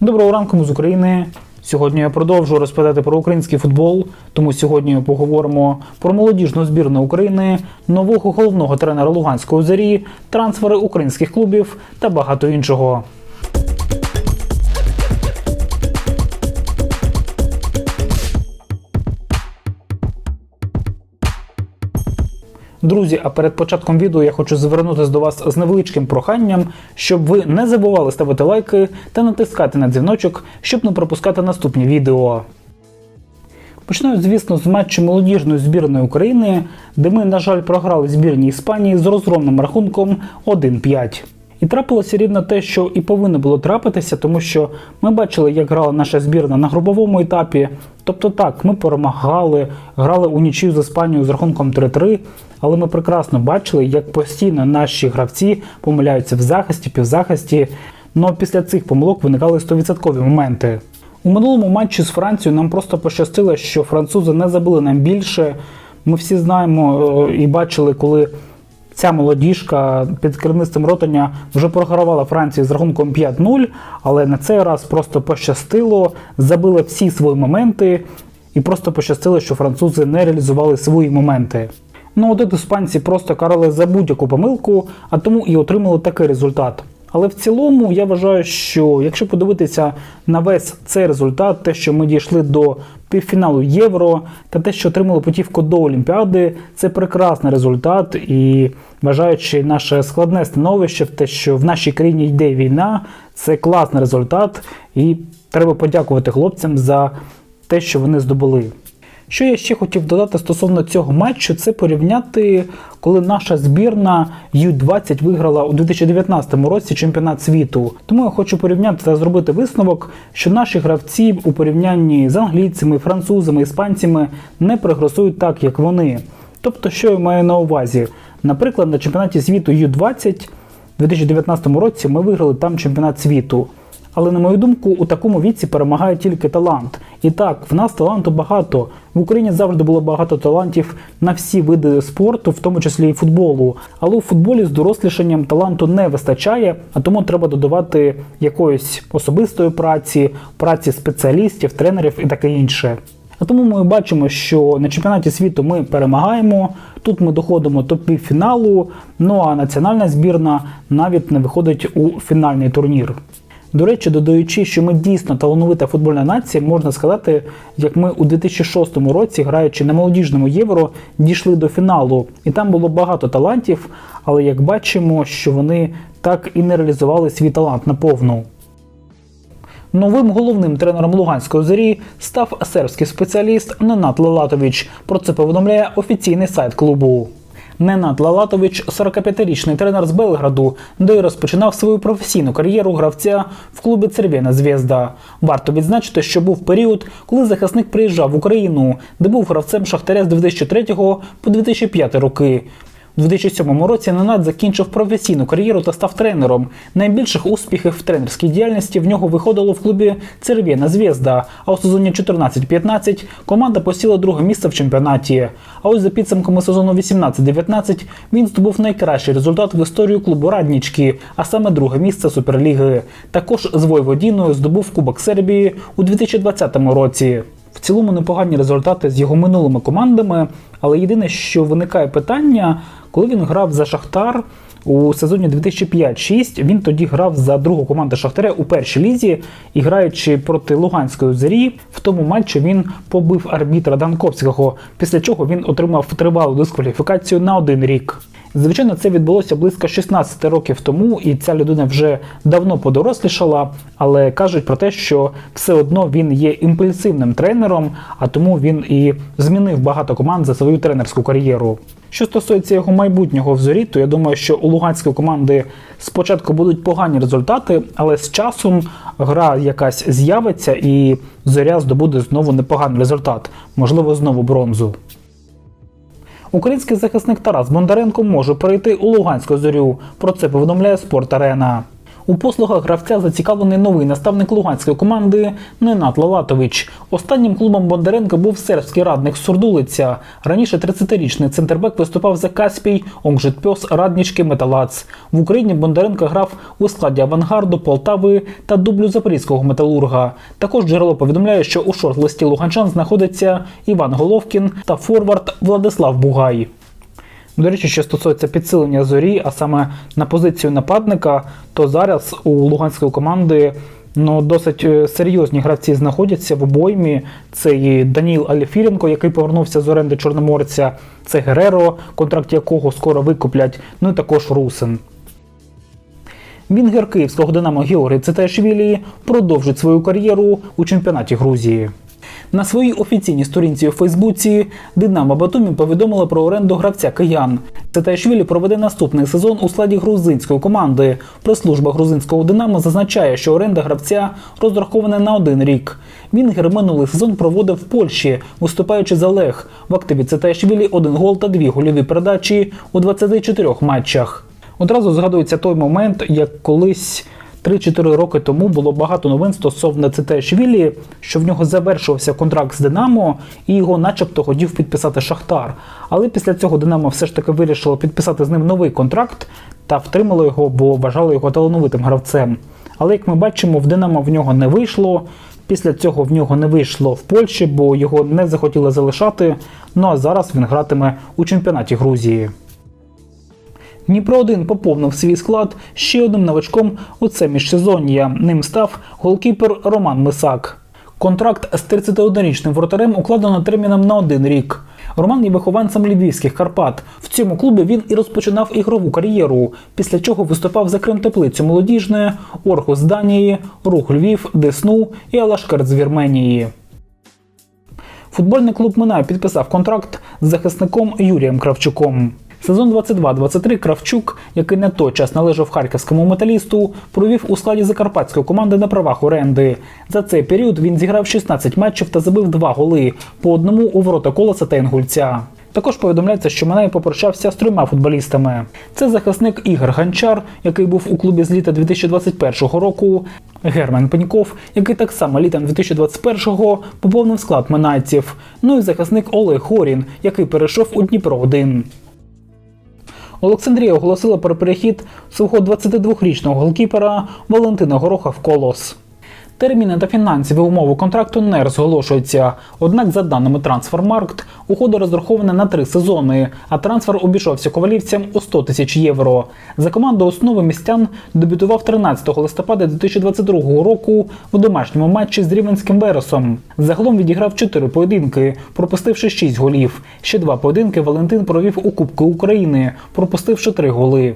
Доброго ранку ми з України. Сьогодні я продовжу розповідати про український футбол. Тому сьогодні поговоримо про молодіжну збірну України, нового головного тренера Луганської зорі, трансфери українських клубів та багато іншого. Друзі, а перед початком відео я хочу звернутися до вас з невеличким проханням, щоб ви не забували ставити лайки та натискати на дзвіночок, щоб не пропускати наступні відео. Починаю, звісно, з матчу молодіжної збірної України, де ми, на жаль, програли збірній Іспанії з розгромним рахунком 1-5. І трапилося рівно те, що і повинно було трапитися, тому що ми бачили, як грала наша збірна на груповому етапі. Тобто так, ми перемагали, грали у нічию з Іспанією з рахунком 3-3, але ми прекрасно бачили, як постійно наші гравці помиляються в захисті, півзахисті. Ну після цих помилок виникали 100% моменти. У минулому матчі з Францією нам просто пощастило, що французи не забили нам більше. Ми всі знаємо е, і бачили, коли ця молодіжка під керівництвом Ротаня вже програвала Франції з рахунком 5-0, але на цей раз просто пощастило, забили всі свої моменти, і просто пощастило, що французи не реалізували свої моменти. Ну, от іспанці просто карали за будь-яку помилку, а тому і отримали такий результат. Але в цілому я вважаю, що якщо подивитися на весь цей результат, те, що ми дійшли до півфіналу Євро, та те, що отримали путівку до Олімпіади, це прекрасний результат. І вважаючи наше складне становище, в те, що в нашій країні йде війна, це класний результат, і треба подякувати хлопцям за те, що вони здобули. Що я ще хотів додати стосовно цього матчу, це порівняти, коли наша збірна Ю-20 виграла у 2019 році чемпіонат світу. Тому я хочу порівняти та зробити висновок, що наші гравці у порівнянні з англійцями, французами, іспанцями не прогресують так, як вони. Тобто, що я маю на увазі? Наприклад, на чемпіонаті світу Ю-20 у 2019 році ми виграли там чемпіонат світу. Але, на мою думку, у такому віці перемагає тільки талант. І так, в нас таланту багато. В Україні завжди було багато талантів на всі види спорту, в тому числі і футболу. Але у футболі з дорослішанням таланту не вистачає, а тому треба додавати якоїсь особистої праці, праці спеціалістів, тренерів і таке інше. А тому ми бачимо, що на чемпіонаті світу ми перемагаємо. Тут ми доходимо до півфіналу. Ну а національна збірна навіть не виходить у фінальний турнір. До речі, додаючи, що ми дійсно талановита футбольна нація, можна сказати, як ми у 2006 році, граючи на молодіжному євро, дійшли до фіналу, і там було багато талантів, але як бачимо, що вони так і не реалізували свій талант наповну. Новим головним тренером Луганської зорі став сербський спеціаліст Ненат Лелатович. Про це повідомляє офіційний сайт клубу. Ненат Лалатович, 45-річний тренер з Белграду, де й розпочинав свою професійну кар'єру гравця в клубі Цервєна Звєзда. Варто відзначити, що був період, коли захисник приїжджав в Україну, де був гравцем Шахтаря з 2003 по 2005 роки. У 2007 році Ненат закінчив професійну кар'єру та став тренером. Найбільших успіхів в тренерській діяльності в нього виходило в клубі Цервєна Звєзда, а у сезоні 14-15 команда посіла друге місце в чемпіонаті. А ось за підсумками сезону 18-19 він здобув найкращий результат в історію клубу Раднічки, а саме друге місце Суперліги. Також з Войводіною здобув Кубок Сербії у 2020 році. В цілому непогані результати з його минулими командами, але єдине, що виникає питання, коли він грав за Шахтар у сезоні 2005-6, він тоді грав за другу команду Шахтаря у першій лізі і граючи проти Луганської зорі, в тому матчі він побив арбітра Данковського, після чого він отримав тривалу дискваліфікацію на один рік. Звичайно, це відбулося близько 16 років тому, і ця людина вже давно подорослішала, але кажуть про те, що все одно він є імпульсивним тренером, а тому він і змінив багато команд за свою тренерську кар'єру. Що стосується його майбутнього в зорі, то я думаю, що у луганської команди спочатку будуть погані результати, але з часом гра якась з'явиться і зоря здобуде знову непоганий результат, можливо, знову бронзу. Український захисник Тарас Бондаренко може перейти у Луганську зорю. Про це повідомляє Спорт Арена. У послугах гравця зацікавлений новий наставник луганської команди Ненат Лалатович. Останнім клубом Бондаренка був сербський радник Сурдулиця. Раніше 30-річний центрбек виступав за Каспій, Онгжитпьос, Раднічки, Металац. В Україні Бондаренко грав у складі авангарду, Полтави та дублю Запорізького металурга. Також джерело повідомляє, що у шорт-листі Луганчан знаходиться Іван Головкін та форвард Владислав Бугай. До речі, що стосується підсилення зорі, а саме на позицію нападника, то зараз у луганської команди ну, досить е, серйозні гравці знаходяться в обоймі. Це і Даніл Аліфіренко, який повернувся з оренди Чорноморця, це Гереро, контракт якого скоро викуплять, ну і також Русин. Вінгер київського Динамо Георгій Циташвілі продовжить свою кар'єру у чемпіонаті Грузії. На своїй офіційній сторінці у Фейсбуці Динамо Батумі повідомила про оренду гравця киян. Циташвілі проведе наступний сезон у складі грузинської команди. Прес-служба грузинського Динамо зазначає, що оренда гравця розрахована на один рік. Вінгер минулий сезон проводив в Польщі, виступаючи за Лех. В активі Циташвілі один гол та дві гольові передачі у 24 матчах. Одразу згадується той момент, як колись 3-4 роки тому було багато новин стосовно Цитешвілі, що в нього завершувався контракт з Динамо, і його, начебто, хотів підписати Шахтар. Але після цього Динамо все ж таки вирішило підписати з ним новий контракт та втримало його, бо вважало його талановитим гравцем. Але як ми бачимо, в Динамо в нього не вийшло. Після цього в нього не вийшло в Польщі, бо його не захотіли залишати. Ну а зараз він гратиме у чемпіонаті Грузії. Дніпро 1 поповнив свій склад ще одним новачком у це міжсезоння. Ним став голкіпер Роман Мисак. Контракт з 31-річним воротарем укладено терміном на один рік. Роман є вихованцем львівських Карпат. В цьому клубі він і розпочинав ігрову кар'єру, після чого виступав за Крим Теплицю Молодіжне, Орхус з Данії, Рух Львів, Десну і Алашкерт з Вірменії. Футбольний клуб Минай підписав контракт з захисником Юрієм Кравчуком. Сезон 22-23 Кравчук, який на той час належав харківському металісту, провів у складі закарпатської команди на правах оренди. За цей період він зіграв 16 матчів та забив два голи по одному у ворота колоса та інгульця. Також повідомляється, що Минай попрощався з трьома футболістами. Це захисник Ігор Ганчар, який був у клубі з літа 2021 року. Герман Пеньков, який так само літом 2021-го поповнив склад минайців. Ну і захисник Олег Горін, який перейшов у Дніпро 1 Олександрія оголосила про перехід свого 22-річного голкіпера Валентина Гороха в колос. Терміни та фінансові умови контракту не розголошуються. Однак, за даними Трансфермаркт, угода розрахована на три сезони, а трансфер обійшовся ковалівцям у 100 тисяч євро. За команду основи містян дебютував 13 листопада 2022 року в домашньому матчі з Рівенським Вересом. Загалом відіграв 4 поєдинки, пропустивши 6 голів. Ще два поєдинки Валентин провів у Кубку України, пропустивши 3 голи.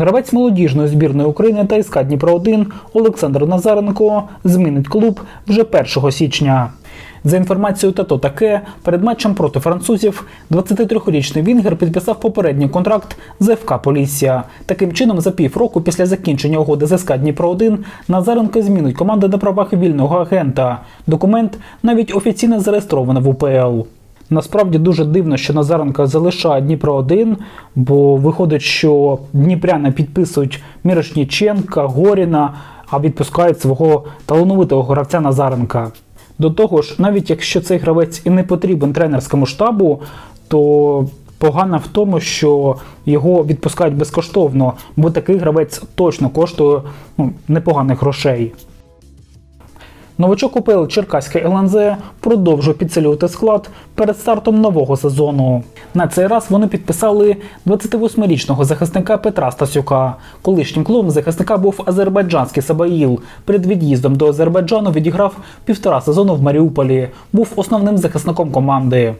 Гравець молодіжної збірної України та СК Дніпро 1 Олександр Назаренко змінить клуб вже 1 січня. За інформацією Тато таке, перед матчем проти французів 23-річний Вінгер підписав попередній контракт з ФК Полісся. Таким чином, за півроку після закінчення угоди з СК Дніпро 1 Назаренко змінить команду на правах вільного агента. Документ навіть офіційно зареєстровано в УПЛ. Насправді дуже дивно, що Назаренко залишає Дніпро 1 бо виходить, що Дніпряни підписують Мірошніченка, Горіна, а відпускають свого талановитого гравця Назаренка. До того ж, навіть якщо цей гравець і не потрібен тренерському штабу, то погано в тому, що його відпускають безкоштовно, бо такий гравець точно коштує ну, непоганих грошей. Новачок УПЛ Черкаське ЛНЗ продовжує підсилювати склад перед стартом нового сезону. На цей раз вони підписали 28-річного захисника Петра Стасюка. Колишнім клубом захисника був азербайджанський Сабаїл. Перед від'їздом до Азербайджану відіграв півтора сезону в Маріуполі. Був основним захисником команди.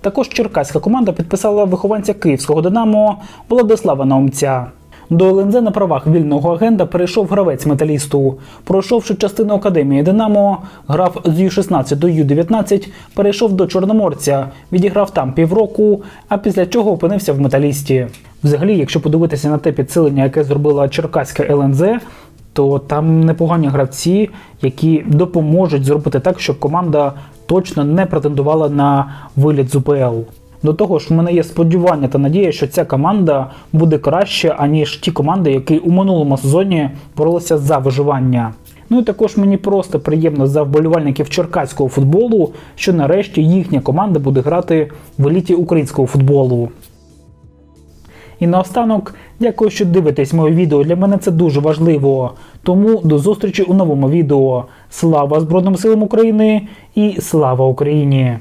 Також черкаська команда підписала вихованця київського Динамо Владислава Наумця. До ЛНЗ на правах вільного агента перейшов гравець металісту. Пройшовши частину академії Динамо, грав з Ю-16 до Ю-19, перейшов до Чорноморця, відіграв там півроку, а після чого опинився в металісті. Взагалі, якщо подивитися на те підсилення, яке зробила Черкаська ЛНЗ, то там непогані гравці, які допоможуть зробити так, щоб команда точно не претендувала на виліт з УПЛ. До того ж, в мене є сподівання та надія, що ця команда буде краще, аніж ті команди, які у минулому сезоні боролися за виживання. Ну і також мені просто приємно за вболівальників черкаського футболу, що нарешті їхня команда буде грати в еліті українського футболу. І наостанок, дякую, що дивитесь моє відео. Для мене це дуже важливо. Тому до зустрічі у новому відео. Слава Збройним силам України і слава Україні!